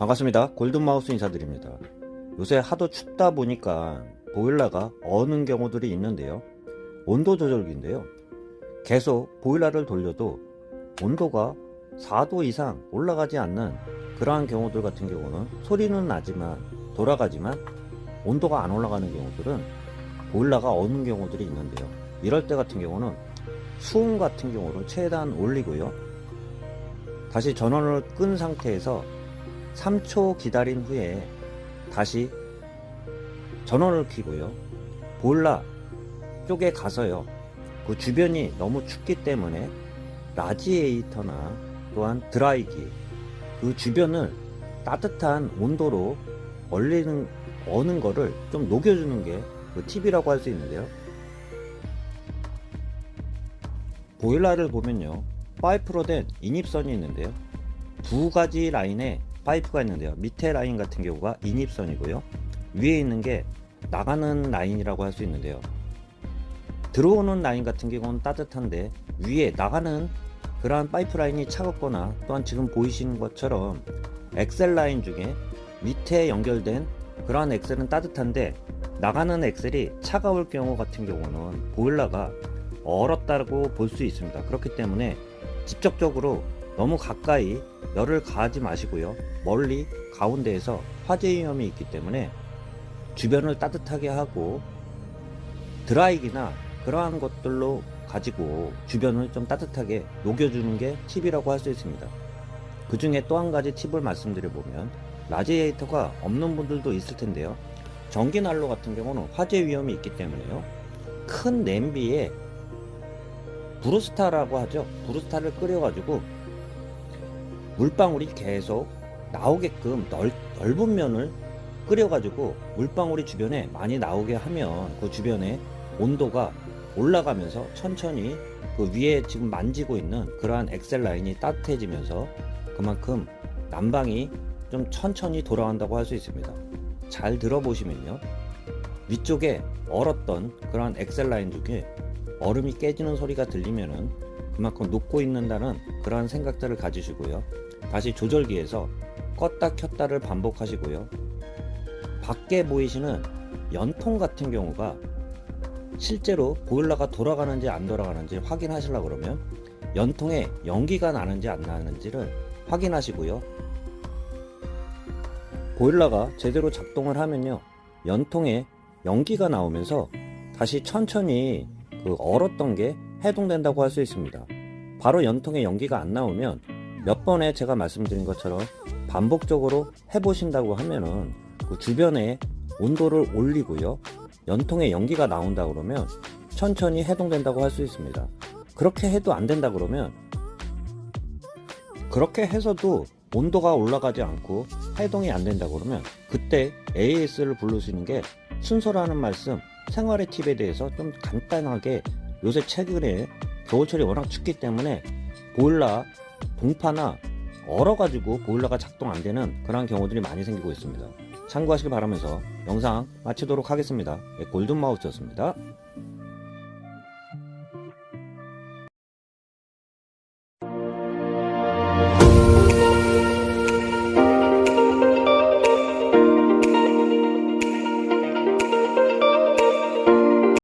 반갑습니다. 골든마우스 인사드립니다. 요새 하도 춥다 보니까 보일러가 어는 경우들이 있는데요. 온도 조절기인데요. 계속 보일러를 돌려도 온도가 4도 이상 올라가지 않는 그러한 경우들 같은 경우는 소리는 나지만 돌아가지만 온도가 안 올라가는 경우들은 보일러가 어는 경우들이 있는데요. 이럴 때 같은 경우는 수온 같은 경우를 최대한 올리고요. 다시 전원을 끈 상태에서 3초 기다린 후에 다시 전원을 켜고요. 보일러 쪽에 가서요. 그 주변이 너무 춥기 때문에 라지에이터나 또한 드라이기 그 주변을 따뜻한 온도로 얼리는 어는 거를 좀 녹여주는 게 그 팁이라고 할 수 있는데요. 보일러를 보면요. 파이프로 된 인입선이 있는데요. 두 가지 라인에 파이프가 있는데요. 밑에 라인 같은 경우가 인입선이고요. 위에 있는 게 나가는 라인이라고 할 수 있는데요. 들어오는 라인 같은 경우는 따뜻한데 위에 나가는 그러한 파이프 라인이 차갑거나 또한 지금 보이시는 것처럼 엑셀 라인 중에 밑에 연결된 그러한 엑셀은 따뜻한데 나가는 엑셀이 차가울 경우 같은 경우는 보일러가 얼었다고 볼 수 있습니다. 그렇기 때문에 직접적으로 너무 가까이 열을 가하지 마시고요. 멀리 가운데에서 화재 위험이 있기 때문에 주변을 따뜻하게 하고 드라이기나 그러한 것들로 가지고 주변을 좀 따뜻하게 녹여주는 게 팁이라고 할 수 있습니다. 그 중에 또 한 가지 팁을 말씀드려보면 라지에이터가 없는 분들도 있을 텐데요. 전기 난로 같은 경우는 화재 위험이 있기 때문에요. 큰 냄비에 브루스타라고 하죠. 브루스타를 끓여가지고 물방울이 계속 나오게끔 넓, 넓은 면을 끓여가지고 물방울이 주변에 많이 나오게 하면 그 주변에 온도가 올라가면서 천천히 그 위에 지금 만지고 있는 그러한 엑셀 라인이 따뜻해지면서 그만큼 난방이 좀 천천히 돌아간다고 할 수 있습니다. 잘 들어보시면요. 위쪽에 얼었던 그러한 엑셀 라인 중에 얼음이 깨지는 소리가 들리면은 그만큼 녹고 있는다는 그러한 생각들을 가지시고요. 다시 조절기에서 껐다 켰다를 반복하시고요. 밖에 보이시는 연통 같은 경우가 실제로 보일러가 돌아가는지 안 돌아가는지 확인하시려 그러면 연통에 연기가 나는지 안 나는지를 확인하시고요. 보일러가 제대로 작동을 하면요. 연통에 연기가 나오면서 다시 천천히 그 얼었던 게 해동된다고 할 수 있습니다. 바로 연통에 연기가 안 나오면 몇 번에 제가 말씀드린 것처럼 반복적으로 해보신다고 하면은 그 주변에 온도를 올리고요. 연통에 연기가 나온다 그러면 천천히 해동된다고 할 수 있습니다. 그렇게 해도 안 된다 그러면 그렇게 해서도 온도가 올라가지 않고 해동이 안 된다 그러면 그때 AS를 부르시는 게 순서라는 말씀 생활의 팁에 대해서 좀 간단하게 요새 최근에 겨울철이 워낙 춥기 때문에 보일러 동파나 얼어가지고 보일러가 작동 안 되는 그런 경우들이 많이 생기고 있습니다. 참고하시길 바라면서 영상 마치도록 하겠습니다. 네, 골든마우스였습니다.